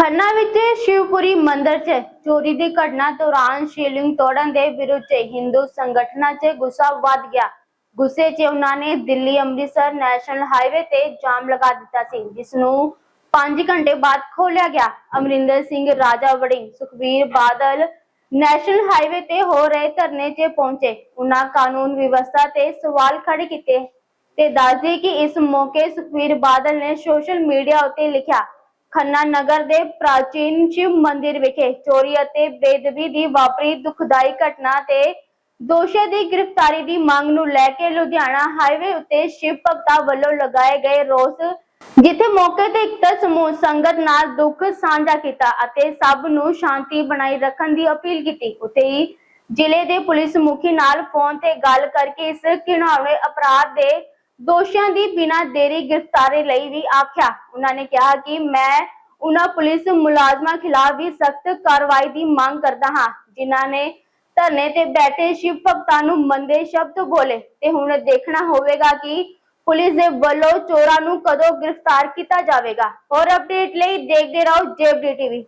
ਖੰਨਾ ਵਿੱਚ ਸ਼ਿਵਪੁਰੀ ਮੰਦਿਰ 'ਚ ਚੋਰੀ ਦੀ ਘਟਨਾ ਦੌਰਾਨ ਸ਼ਿਵਲਿੰਗ ਤੋੜਨ ਦੇ ਵਿਰੁੱਧ ਹਿੰਦੂ ਸੰਗਠਨਾਂ 'ਚ ਗੁੱਸਾ ਵੱਧ ਗਿਆ। ਗੁੱਸੇ 'ਚ ਉਹਨਾਂ ਨੇ ਦਿੱਲੀ ਅੰਮ੍ਰਿਤਸਰ ਨੈਸ਼ਨਲ ਹਾਈਵੇ ਤੇ ਜਾਮ ਲਗਾ ਦਿੱਤਾ ਸੀ, ਜਿਸ ਨੂੰ 5 ਘੰਟੇ ਬਾਅਦ ਖੋਲਿਆ ਗਿਆ। ਅਮਰਿੰਦਰ ਸਿੰਘ ਰਾਜਾ ਵੜਿੰਗ, ਸੁਖਬੀਰ ਬਾਦਲ ਨੈਸ਼ਨਲ ਹਾਈਵੇ ਤੇ ਹੋ ਰਹੇ ਧਰਨੇ 'ਚ ਪਹੁੰਚੇ। ਉਹਨਾਂ ਕਾਨੂੰਨ ਵਿਵਸਥਾ ਤੇ ਸਵਾਲ ਖੜੇ ਕੀਤੇ ਤੇ ਦੱਸਦੇ ਕਿ ਇਸ ਮੌਕੇ ਸੁਖਬੀਰ ਬਾਦਲ ਨੇ ਸੋਸ਼ਲ ਮੀਡੀਆ ਉੱਤੇ ਲਿਖਿਆ ਖੰਨਾ ਨਗਰ ਦੇ ਪ੍ਰਾਚੀਨ ਸ਼ਿਵ ਮੰਦਿਰ ਵਿਖੇ ਚੋਰੀ ਅਤੇ ਬੇਦਬੀ ਦੀ ਵਾਪਰੀ ਦੁਖਦਾਈ ਘਟਨਾ ਤੇ ਦੋਸ਼ੀ ਦੀ ਗ੍ਰਿਫਤਾਰੀ ਦੀ ਮੰਗ ਨੂੰ ਲੈ ਕੇ ਲੁਧਿਆਣਾ ਹਾਈਵੇ ਉੱਤੇ ਸ਼ਿਵ ਭਗਤਾਂ ਵੱਲੋਂ ਲਗਾਏ ਗਏ ਰੋਸ, ਜਿੱਥੇ ਮੌਕੇ ਤੇ ਇਕੱਤਰ ਸਮੂਹ ਸੰਗਤ ਨਾਲ ਦੁੱਖ ਸਾਂਝਾ ਕੀਤਾ ਅਤੇ ਸਭ ਨੂੰ ਸ਼ਾਂਤੀ ਬਣਾਈ ਰੱਖਣ ਦੀ ਅਪੀਲ ਕੀਤੀ। ਉੱਤੇ ਹੀ ਜ਼ਿਲ੍ਹੇ ਦੇ ਪੁਲਿਸ ਮੁਖੀ ਨਾਲ ਫੋਨ ਤੇ ਗੱਲ ਕਰਕੇ ਇਸ ਘਿਨਾਉਣੇ ਅਪਰਾਧ ਦੇ ਦੋਸ਼ੀਆਂ ਦੀ ਬਿਨਾਂ ਦੇਰੀ ਗ੍ਰਿਫਤਾਰੀ ਲਈ ਵੀ ਆਖਿਆ। ਉਹਨਾਂ ਨੇ ਕਿਹਾ ਕਿ ਮੈਂ ਉਹਨਾਂ ਪੁਲਿਸ ਮੁਲਾਜ਼ਮਾਂ ਖਿਲਾਫ ਵੀ ਸਖਤ ਕਾਰਵਾਈ ਦੀ ਮੰਗ ਕਰਦਾ ਹਾਂ, ਜਿਨ੍ਹਾਂ ਨੇ ਧਰਨੇ ਤੇ ਬੈਠੇ ਸ਼ਿਵ ਭਗਤਾਂ ਨੂੰ ਮੰਦੇ ਸ਼ਬਦ ਬੋਲੇ। ਤੇ ਹੁਣ ਦੇਖਣਾ ਹੋਵੇਗਾ ਕਿ ਪੁਲਿਸ ਦੇ ਵੱਲੋਂ ਚੋਰਾਂ ਨੂੰ ਕਦੋਂ ਗ੍ਰਿਫਤਾਰ ਕੀਤਾ ਜਾਵੇਗਾ। ਹੋਰ ਅਪਡੇਟ ਲਈ ਦੇਖਦੇ ਰਹੋ ਜੇਬਡੀ ਟੀਵੀ।